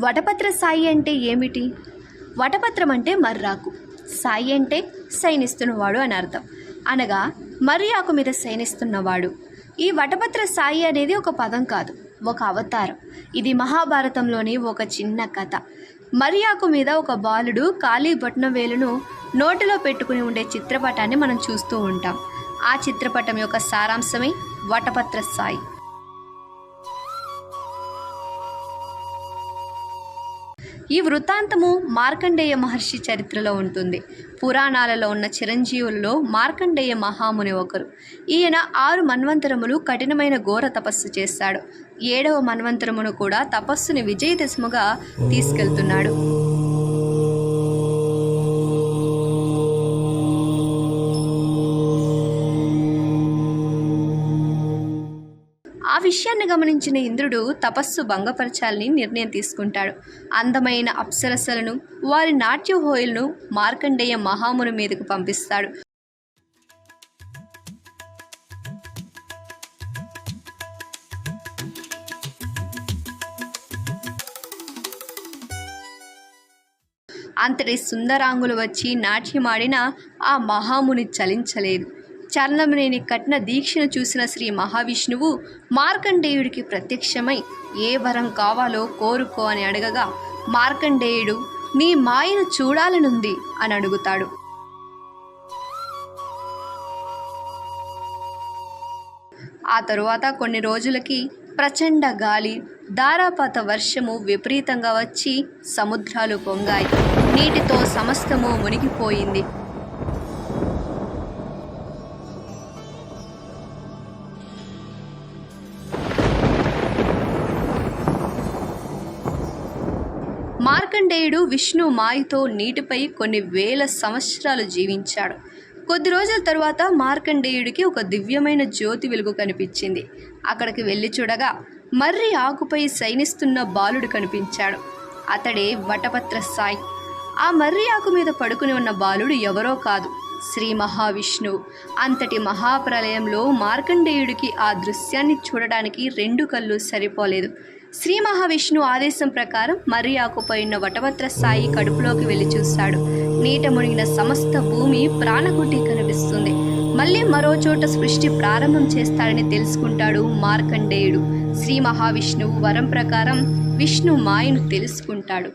వటపత్ర సాయి అంటే ఏమిటి? వటపత్రం అంటే మర్రాకు. సాయి అంటే శయనిస్తున్నవాడు అని అర్థం. అనగా మర్రి మీద శయనిస్తున్నవాడు. ఈ వటపత్ర సాయి అనేది ఒక పదం కాదు ఒక అవతారం. ఇది మహాభారతంలోని ఒక చిన్న కథ. మర్యాకు మీద ఒక బాలుడు ఖాళీ బొట్న వేలును నోటిలో పెట్టుకుని ఉండే చిత్రపటాన్ని మనం చూస్తూ ఉంటాం. ఆ చిత్రపటం యొక్క సారాంశమే వటపత్ర సాయి. ఈ వృత్తాంతము మార్కండేయ మహర్షి చరిత్రలో ఉంటుంది. పురాణాలలో ఉన్న చిరంజీవులలో మార్కండేయ మహాముని ఒకరు. ఈయన ఆరు మన్వంతరములు కఠినమైన ఘోర తపస్సు చేశాడు ఏడవ మన్వంతరమును కూడా తపస్సుని విజయదశముగా తీసుకెళ్తున్నాడు. విషయాన్ని గమనించిన ఇంద్రుడు తపస్సు భంగపరచాలని నిర్ణయం తీసుకుంటాడు. అందమైన అప్సరసలను వారి నాట్య హోయలను మార్కండేయ మహాముని మీదకు పంపిస్తాడు. అంతటి సుందరాంగులు వచ్చి నాట్యమాడిన ఆ మహాముని చలించలేదు. చలనమునేని కఠిన దీక్షను చూసిన శ్రీ మహావిష్ణువు మార్కండేయుడికి ప్రత్యక్షమై ఏ వరం కావాలో కోరుకో అని అడగగా మార్కండేయుడు నీ మాయను చూడాలనుంది అని అడుగుతాడు. ఆ తరువాత కొన్ని రోజులకి ప్రచండ గాలి ధారాపాత వర్షము విపరీతంగా వచ్చి సముద్రాలు పొంగాయి. నీటితో సమస్తము మునిగిపోయింది. మార్కండేయుడు విష్ణు మాయతో నీటిపై కొన్ని వేల సంవత్సరాలు జీవించాడు. కొద్ది రోజుల తరువాత మార్కండేయుడికి ఒక దివ్యమైన జ్యోతి వెలుగు కనిపించింది. అక్కడికి వెళ్ళి చూడగా మర్రి ఆకుపై శయనిస్తున్న బాలుడు కనిపించాడు. అతడే వటపత్ర సాయి. ఆ మర్రి ఆకు మీద పడుకుని ఉన్న బాలుడు ఎవరో కాదు. శ్రీ మహావిష్ణువు అంతటి మహాప్రలయంలో మార్కండేయుడికి ఆ దృశ్యాన్ని చూడడానికి రెండు కళ్ళు సరిపోలేదు. శ్రీ మహావిష్ణు ఆదేశం ప్రకారం మర్రి ఆకుపై ఉన్న సాయి కడుపులోకి వెళ్ళి చూశాడు నీట మునిగిన సమస్త భూమి ప్రాణకుటి కనిపిస్తుంది. మళ్ళీ మరో చోట సృష్టి ప్రారంభం చేస్తాడని తెలుసుకుంటాడు మార్కండేయుడు. శ్రీ మహావిష్ణువు వరం ప్రకారం విష్ణు మాయను తెలుసుకుంటాడు.